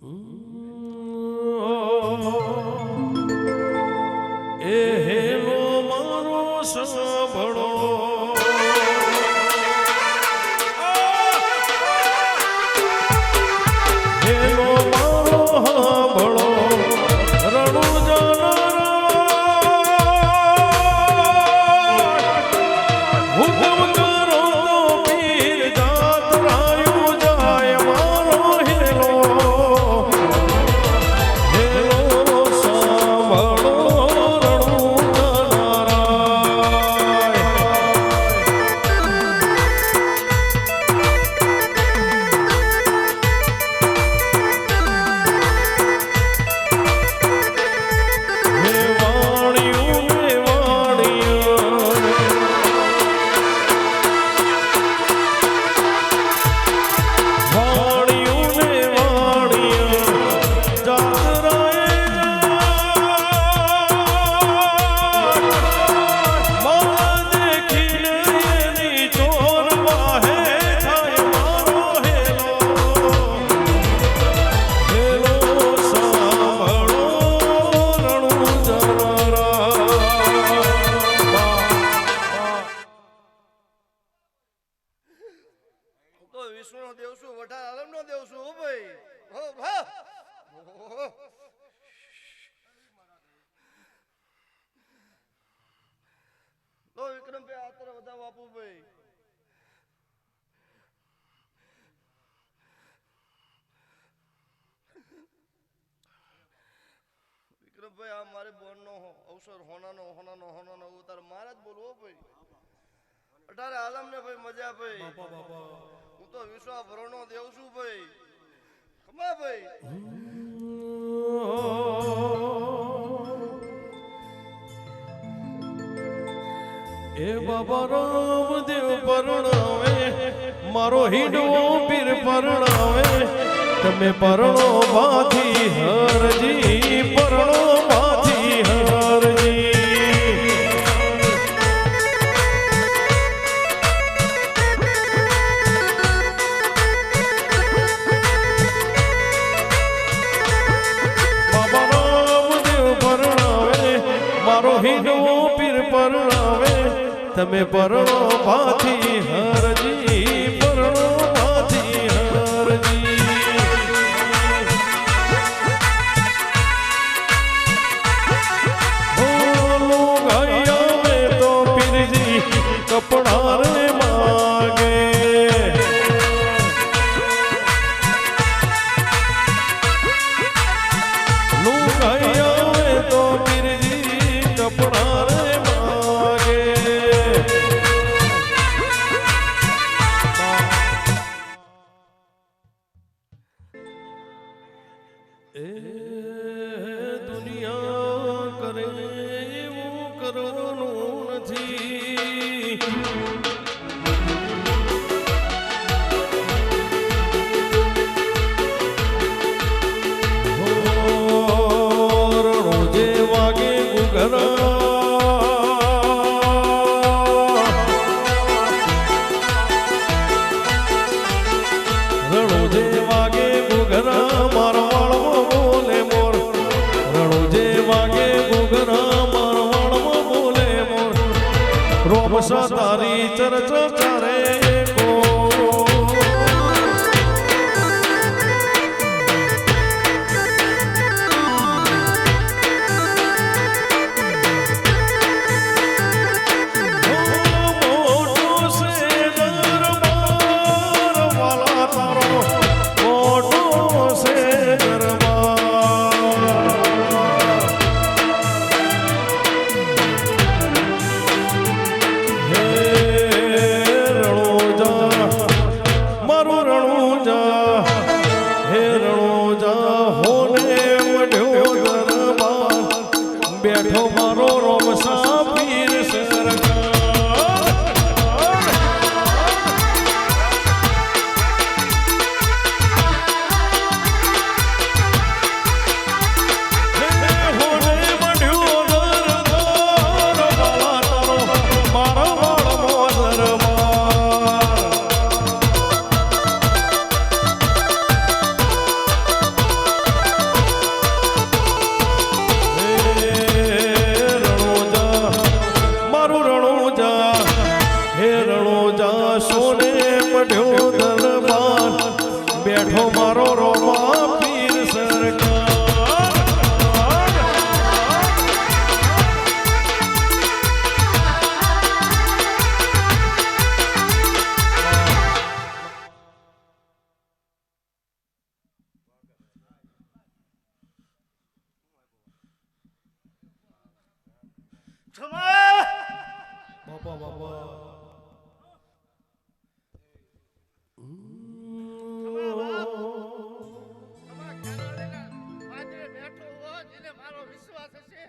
Mm. ભાઈ આ મારે બોનનો અવસર હોનાનો હોનાનો હોનાનો આવું તારે મારા જ બોલવો ભાઈ. અટારે આલમ ને ભાઈ મજા ભાઈ. હું તો વિશ્વા ભરણો દેવ છું ભાઈ. ખમા ભાઈ. એ બાબા રામદેવ પરણાવે મારો હિંડવો પીર પરણાવે. તમે પરણો બાથી હરજી પરણો. તમે પરો પાથી હરજી todo બાપા બાપા જેને મારો વિશ્વાસ હશે,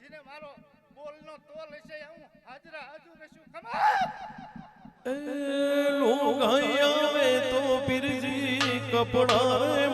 જેને મારો બોલનો તોલ હશે, હું હાજરા હાજર રહીશું. ખમા! એ લુગાઈ આવે તો પીરજી કપડા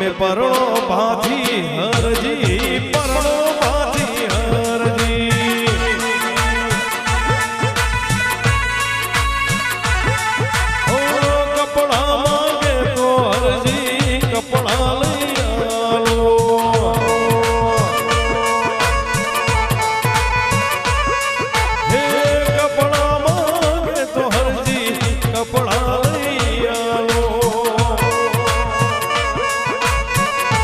તમે પરણો ભાથી હરજી